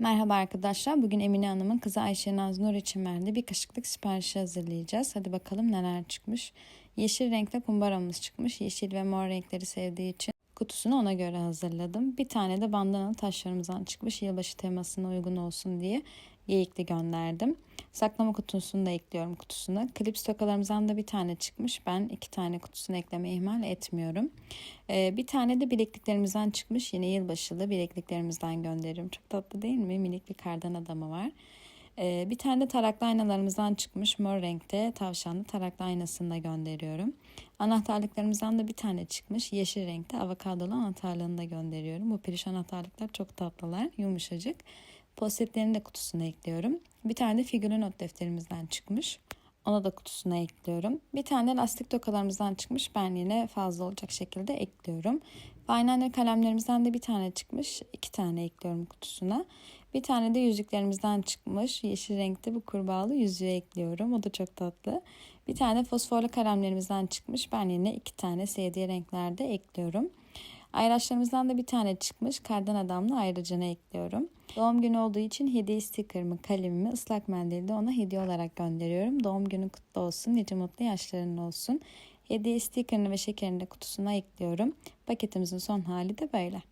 Merhaba arkadaşlar. Bugün Emine Hanım'ın kızı Ayşe Naz Nur için verdiği bir kaşıklık siparişi hazırlayacağız. Hadi bakalım neler çıkmış. Yeşil renkte kumbaramız çıkmış. Yeşil ve mor renkleri sevdiği için kutusunu ona göre hazırladım. Bir tane de bandanalı taşlarımızdan çıkmış. Yılbaşı temasına uygun olsun diye geyikli gönderdim. Saklama kutusunu da ekliyorum kutusuna. Klips tokalarımızdan da bir tane çıkmış. Ben iki tane kutusunu ekleme ihmal etmiyorum. Ee, bir tane de bilekliklerimizden çıkmış. Yine yılbaşılı bilekliklerimizden gönderiyorum. Çok tatlı değil mi? Minik bir kardan adamı var. Ee, bir tane de taraklı aynalarımızdan çıkmış. Mor renkte tavşanlı taraklı aynasını da gönderiyorum. Anahtarlıklarımızdan da bir tane çıkmış. Yeşil renkte avokadolu anahtarlığını da gönderiyorum. Bu piriş anahtarlıklar çok tatlılar. Yumuşacık. Post-itlerin de kutusuna ekliyorum. Bir tane de figürün not defterimizden çıkmış. Ona da kutusuna ekliyorum. Bir tane de lastik tokalarımızdan çıkmış. Ben yine fazla olacak şekilde ekliyorum. Eyeliner kalemlerimizden de bir tane çıkmış. iki tane ekliyorum kutusuna. Bir tane de yüzüklerimizden çıkmış. Yeşil renkte bu kurbağalı yüzüğü ekliyorum. O da çok tatlı. Bir tane fosforlu kalemlerimizden çıkmış. Ben yine iki tane sevdiği renklerde ekliyorum. Ayraçlarımızdan da bir tane çıkmış. Kardan adamla ayrıcını ekliyorum. Doğum günü olduğu için hediye stikerimi, kalemimi, ıslak mendili de ona hediye olarak gönderiyorum. Doğum günü kutlu olsun, nice mutlu yaşların olsun. Hediye stikerini ve şekerini de kutusuna ekliyorum. Paketimizin son hali de böyle.